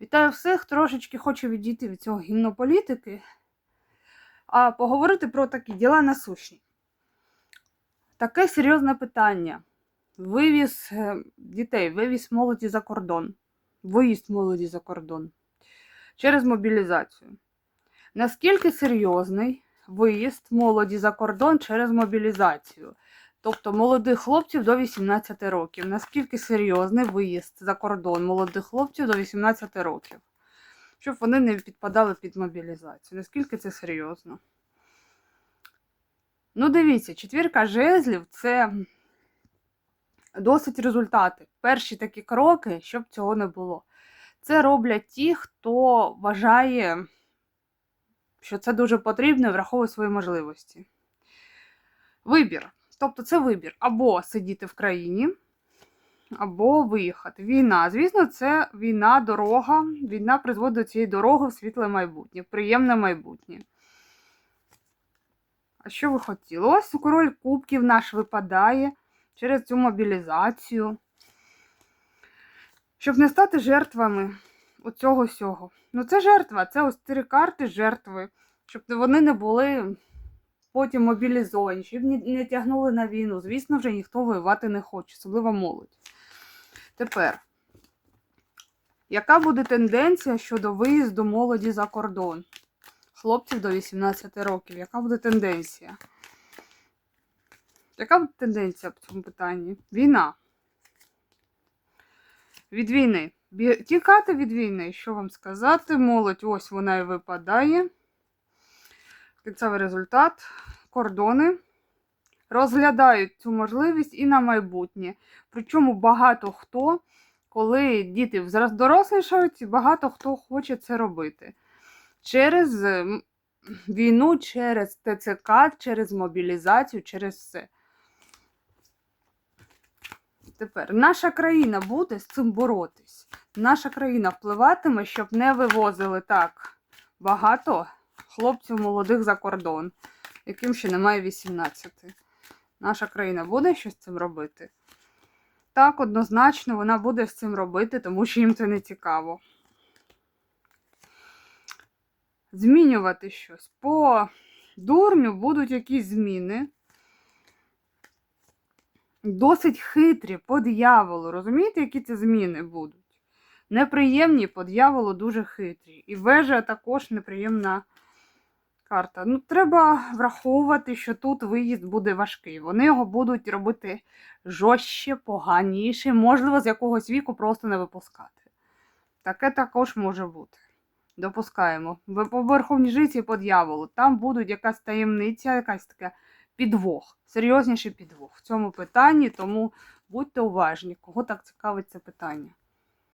Вітаю всіх, трошечки хочу відійти від цього гімнополітики, а поговорити про такі діла насущні. Таке серйозне питання. Вивіз е, дітей, вивіз молоді за кордон, виїзд молоді за кордон через мобілізацію. Наскільки серйозний виїзд молоді за кордон через мобілізацію? Тобто молодих хлопців до 18 років. Наскільки серйозний виїзд за кордон молодих хлопців до 18 років? Щоб вони не підпадали під мобілізацію. Наскільки це серйозно? Ну, дивіться, четвірка жезлів це досить результати. Перші такі кроки, щоб цього не було. Це роблять ті, хто вважає, що це дуже потрібно враховує свої можливості. Вибір. Тобто це вибір або сидіти в країні, або виїхати. Війна. Звісно, це війна, дорога. Війна призводить до цієї дороги в світле майбутнє, в приємне майбутнє. А що ви хотіли? Ось король кубків наш випадає через цю мобілізацію. Щоб не стати жертвами оцього всього. Ну, це жертва, це ось три карти жертви, щоб вони не були потім мобілізовані, щоб не, тягнули на війну. Звісно, вже ніхто воювати не хоче, особливо молодь. Тепер, яка буде тенденція щодо виїзду молоді за кордон? Хлопців до 18 років. Яка буде тенденція? Яка буде тенденція в цьому питанні? Війна. Від війни. Тікати від війни, що вам сказати? Молодь, ось вона і випадає. Кінцевий результат. Кордони розглядають цю можливість і на майбутнє. Причому багато хто, коли діти дорослішають, багато хто хоче це робити. Через війну, через ТЦК, через мобілізацію, через все. Тепер наша країна буде з цим боротись. Наша країна впливатиме, щоб не вивозили так багато хлопців молодих за кордон, яким ще немає 18. Наша країна буде щось з цим робити? Так, однозначно, вона буде з цим робити, тому що їм це не цікаво. Змінювати щось. По дурню будуть якісь зміни. Досить хитрі по дияволу. Розумієте, які це зміни будуть? Неприємні по дияволу дуже хитрі. І вежа також неприємна карта. Ну, треба враховувати, що тут виїзд буде важкий. Вони його будуть робити жорстче, поганіше, можливо, з якогось віку просто не випускати. Таке також може бути. Допускаємо. По верховній житті по дьяволу. Там будуть якась таємниця, якась така підвох, серйозніший підвох в цьому питанні, тому будьте уважні, кого так цікавить це питання.